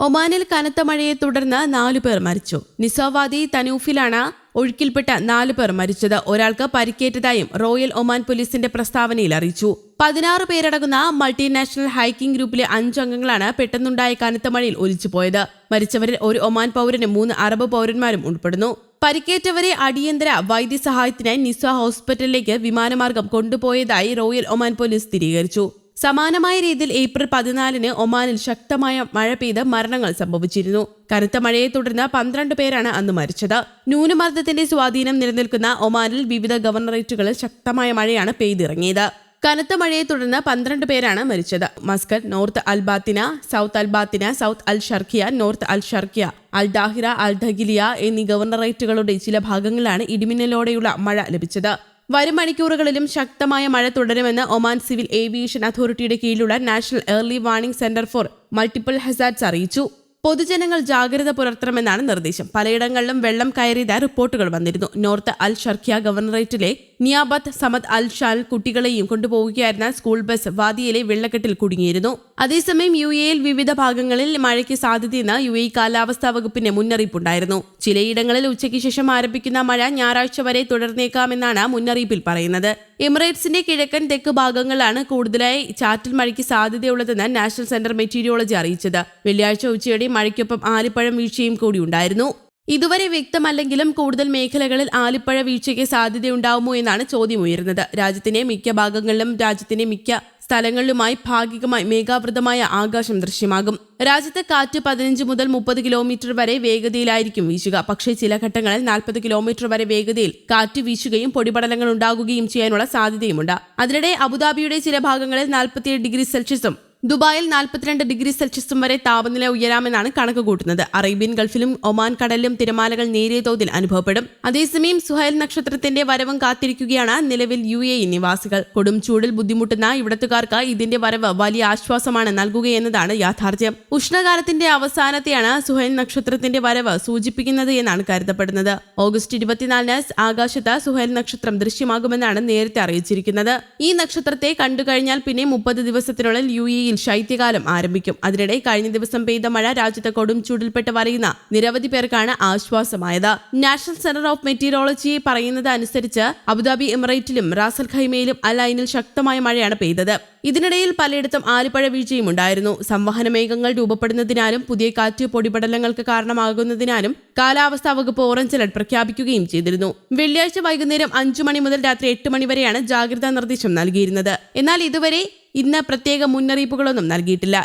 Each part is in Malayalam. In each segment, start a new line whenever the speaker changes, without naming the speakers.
ഒമാനിൽ കനത്ത മഴയെ തുടർന്ന് നാലു പേർ മരിച്ചു. നിസോവാദി തനൂഫിലാണ് ഒഴുക്കിൽപ്പെട്ട നാലു പേർ മരിച്ചത്. ഒരാൾക്ക് പരിക്കേറ്റതായും റോയൽ ഒമാൻ പോലീസിന്റെ പ്രസ്താവനയിൽ അറിയിച്ചു. പതിനാറ് പേരടങ്ങുന്ന മൾട്ടിനാഷണൽ ഹൈക്കിംഗ് ഗ്രൂപ്പിലെ അഞ്ച് അംഗങ്ങളാണ് പെട്ടെന്നുണ്ടായ കനത്ത മഴയിൽ ഒലിച്ചുപോയത് മരിച്ചവരിൽ ഒരു ഒമാൻ പൗരനും മൂന്ന് അറബ് പൗരന്മാരും ഉൾപ്പെടുന്നു. പരിക്കേറ്റവരെ അടിയന്തര വൈദ്യസഹായത്തിനായി നിസ്വ ഹോസ്പിറ്റലിലേക്ക് വിമാനമാർഗം കൊണ്ടുപോയതായി റോയൽ ഒമാൻ പോലീസ് സ്ഥിരീകരിച്ചു. സമാനമായ രീതിയിൽ ഏപ്രിൽ പതിനാലിന് ഒമാനിൽ ശക്തമായ മഴ പെയ്ത് മരണങ്ങൾ സംഭവിച്ചിരുന്നു. കനത്ത മഴയെ തുടർന്ന് പന്ത്രണ്ട് പേരാണ് അന്ന് മരിച്ചത്. ന്യൂനമർദ്ദത്തിന്റെ സ്വാധീനം നിലനിൽക്കുന്ന ഒമാനിൽ വിവിധ ഗവർണറേറ്റുകളിൽ ശക്തമായ മഴയാണ് പെയ്തിറങ്ങിയത്. കനത്ത മഴയെ തുടർന്ന് പന്ത്രണ്ട് പേരാണ് മരിച്ചത്. Muscat North Al Batinah South Al Batinah South Al Sharqiya North Al Sharqiya Al Dhahira Al Dakhiliya എന്നീ ഗവർണറേറ്റുകളുടെ ചില ഭാഗങ്ങളിലാണ് ഇടിമിന്നലോടെയുള്ള മഴ ലഭിച്ചത്. വരും മണിക്കൂറുകളിലും ശക്തമായ മഴ തുടരുമെന്ന് ഒമാൻ സിവിൽ ഏവിയേഷൻ അതോറിറ്റിയുടെ കീഴിലുള്ള national early warning centre for multiple hazards അറിയിച്ചു. പൊതുജനങ്ങൾ ജാഗ്രത പുലർത്തണമെന്നാണ് നിർദ്ദേശം. പലയിടങ്ങളിലും വെള്ളം കയറിയതായി റിപ്പോർട്ടുകൾ വന്നിരുന്നു. നോർത്ത് അൽ ഷർഖിയ ഗവർണറേറ്റിലെ നിയാബത്ത് സമദ് അൽ ഷാൽ കുട്ടികളെയും കൊണ്ടുപോവുകയായിരുന്ന സ്കൂൾ ബസ് വാദിയയിലെ വെള്ളക്കെട്ടിൽ കുടുങ്ങിയിരുന്നു. അതേസമയം യു എയിൽ വിവിധ ഭാഗങ്ങളിൽ മഴയ്ക്ക് സാധ്യതയെന്ന് യു എ കാലാവസ്ഥാ വകുപ്പിന്റെ മുന്നറിയിപ്പുണ്ടായിരുന്നു. ചിലയിടങ്ങളിൽ ഉച്ചയ്ക്ക് ശേഷം ആരംഭിക്കുന്ന മഴ ഞായറാഴ്ച വരെ തുടർന്നേക്കാമെന്നാണ് മുന്നറിയിപ്പിൽ പറയുന്നത്. എമിറേറ്റ്സിന്റെ കിഴക്കൻ തെക്ക് ഭാഗങ്ങളാണ് കൂടുതലായി ചാറ്റൽ മഴയ്ക്ക് സാധ്യതയുള്ളതെന്ന് നാഷണൽ സെന്റർ മെറ്റീരിയോളജി അറിയിച്ചത്. വെള്ളിയാഴ്ച ഉച്ചയോടെ മഴയ്ക്കൊപ്പം ആലിപ്പഴം വീഴ്ചയും കൂടി ഉണ്ടായിരുന്നു. ഇതുവരെ വ്യക്തമല്ലെങ്കിലും കൂടുതൽ മേഖലകളിൽ ആലിപ്പഴ വീഴ്ചയ്ക്ക് സാധ്യതയുണ്ടാവുമോ എന്നാണ് ചോദ്യമുയരുന്നത് രാജ്യത്തിന്റെ മിക്ക ഭാഗങ്ങളിലും രാജ്യത്തിന്റെ മിക്ക സ്ഥലങ്ങളിലുമായി ഭാഗികമായി മേഘാവൃതമായ ആകാശം ദൃശ്യമാകും. രാജ്യത്ത് കാറ്റ് പതിനഞ്ച് മുതൽ മുപ്പത് കിലോമീറ്റർ വരെ വേഗതയിലായിരിക്കും വീശുക. പക്ഷേ ചില ഘട്ടങ്ങളിൽ നാൽപ്പത് കിലോമീറ്റർ വരെ വേഗതയിൽ കാറ്റ് വീശുകയും പൊടിപടലങ്ങൾ ഉണ്ടാകുകയും ചെയ്യാനുള്ള സാധ്യതയുമുണ്ട്. അതിനിടെ അബുദാബിയുടെ ചില ഭാഗങ്ങളിൽ നാൽപ്പത്തിയേഴ് ഡിഗ്രി സെൽഷ്യസും ദുബായിൽ നാൽപ്പത്തിരണ്ട് ഡിഗ്രി സെൽഷ്യസും വരെ താപനില ഉയരാമെന്നാണ് കണക്ക് കൂട്ടുന്നത്. അറേബ്യൻ ഗൾഫിലും ഒമാൻ കടലിലും തിരമാലകൾ നേരിയ തോതിൽ അനുഭവപ്പെടും. അതേസമയം സുഹൈൽ നക്ഷത്രത്തിന്റെ വരവും കാത്തിരിക്കുകയാണ് നിലവിൽ യു എ നിവാസികൾ. കൊടും ചൂടിൽ ബുദ്ധിമുട്ടുന്ന ഇവിടത്തുകാർക്ക് ഇതിന്റെ വരവ് വലിയ ആശ്വാസമാണ് നൽകുകയെന്നതാണ് യാഥാർത്ഥ്യം. ഉഷ്ണകാലത്തിന്റെ അവസാനത്തെയാണ് സുഹൈൽ നക്ഷത്രത്തിന്റെ വരവ് സൂചിപ്പിക്കുന്നത് എന്നാണ് കരുതപ്പെടുന്നത്. ഓഗസ്റ്റ് ഇരുപത്തിനാലിന് ആകാശത്ത് സുഹൈൽ നക്ഷത്രം ദൃശ്യമാകുമെന്നാണ് നേരത്തെ അറിയിച്ചിരിക്കുന്നത്. ഈ നക്ഷത്രത്തെ കണ്ടുകഴിഞ്ഞാൽ പിന്നെ മുപ്പത് ദിവസത്തിനുള്ളിൽ യു എയിൽ ശൈത്യകാലം ആരംഭിക്കും. അതിനിടെ കഴിഞ്ഞ ദിവസം പെയ്ത മഴ രാജ്യത്തെ കൊടും ചൂടിൽപ്പെട്ട് വലയുന്ന നിരവധി പേർക്കാണ് ആശ്വാസമായത്. നാഷണൽ സെന്റർ ഓഫ് മെറ്റീരിയോളജി പറയുന്നത് അനുസരിച്ച് അബുദാബി എമിറേറ്റിലും റാസൽ ഖൈമയിലും അലൈനിൽ ശക്തമായ മഴയാണ് പെയ്തത്. ഇതിനിടയിൽ പലയിടത്തും ആലിപ്പഴ വീഴ്ചയും ഉണ്ടായിരുന്നു. സംവഹന മേഘങ്ങൾ രൂപപ്പെടുന്നതിനാലും പുതിയ കാറ്റ് പൊടിപടലങ്ങൾക്ക് കാരണമാകുന്നതിനാലും കാലാവസ്ഥാ വകുപ്പ് ഓറഞ്ച് അലർട്ട് പ്രഖ്യാപിക്കുകയും ചെയ്തിരുന്നു. വെള്ളിയാഴ്ച വൈകുന്നേരം അഞ്ചു മണി മുതൽ രാത്രി എട്ട് മണി വരെയാണ് ജാഗ്രതാ നിർദ്ദേശം നൽകിയിരുന്നത്. എന്നാൽ ഇതുവരെ ഇന്ന് പ്രത്യേക മുന്നറിയിപ്പുകളൊന്നും നൽകിയിട്ടില്ല.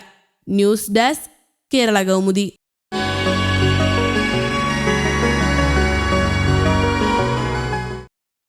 News desk Kerala Kaumudi.